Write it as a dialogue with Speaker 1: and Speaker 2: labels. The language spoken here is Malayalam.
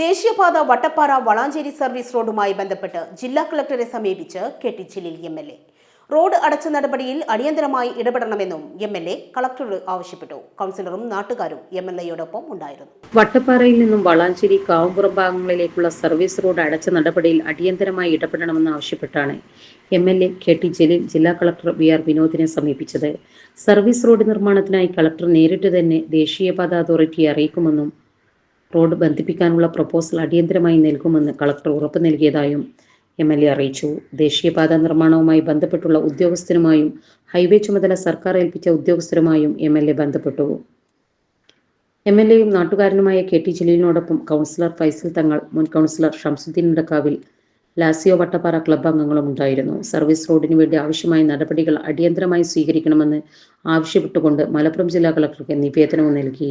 Speaker 1: ദേശീയപാത വട്ടപ്പാറ വളാഞ്ചേരി സർവീസ് റോഡുമായി ബന്ധപ്പെട്ട് ജില്ലാ കളക്ടറെ സമീപിച്ച് കെട്ടിച്ചിലിൽ എം എൽ എ. റോഡ് അടച്ച നടപടിയിൽ അടിയന്തരമായി ഇടപെടണമെന്നും എം എൽ എ കളക്ടറോട് ആവശ്യപ്പെട്ടു. കൗൺസിലറും നാട്ടുകാരും എം എൽ എയോടൊപ്പം ഉണ്ടായിരുന്നു.
Speaker 2: വട്ടപ്പാറയിൽ നിന്നും വളാഞ്ചേരി കാവുംപുറം ഭാഗങ്ങളിലേക്കുള്ള സർവീസ് റോഡ് അടച്ച നടപടിയിൽ അടിയന്തരമായി ഇടപെടണമെന്ന് ആവശ്യപ്പെട്ടാണ് M L A K T Jaleel ജില്ലാ കളക്ടർ വി ആർ വിനോദിനെ സമീപിച്ചത്. സർവീസ് റോഡ് നിർമ്മാണത്തിനായി കളക്ടർ നേരിട്ട് തന്നെ ദേശീയപാത അതോറിറ്റിയെ അറിയിക്കുമെന്നും റോഡ് ബന്ധിപ്പിക്കാനുള്ള പ്രപ്പോസൽ അടിയന്തരമായി നൽകുമെന്ന് കളക്ടർ ഉറപ്പു നൽകിയതായും എം എൽ എ അറിയിച്ചു. ദേശീയപാത നിർമ്മാണവുമായി ബന്ധപ്പെട്ടുള്ള ഉദ്യോഗസ്ഥരുമായും ഹൈവേ ചുമതല സർക്കാർ ഏൽപ്പിച്ച ഉദ്യോഗസ്ഥരുമായും എം എൽ എ ബന്ധപ്പെട്ടു. എം എൽ എയും നാട്ടുകാരനുമായ കെ ടി ജലീലിനോടൊപ്പം കൗൺസിലർ ഫൈസൽ തങ്ങൾ മുൻ കൗൺസിലർ ഷംസുദ്ദീൻ ഇടക്കാവിൽ ലാസിയോ വട്ടപ്പാറ ക്ലബ്ബ് അംഗങ്ങളും ഉണ്ടായിരുന്നു. സർവീസ് റോഡിന് വേണ്ടി ആവശ്യമായ നടപടികൾ അടിയന്തരമായി സ്വീകരിക്കണമെന്ന് ആവശ്യപ്പെട്ടുകൊണ്ട് മലപ്പുറം ജില്ലാ കളക്ടർക്ക് നിവേദനവും നൽകി.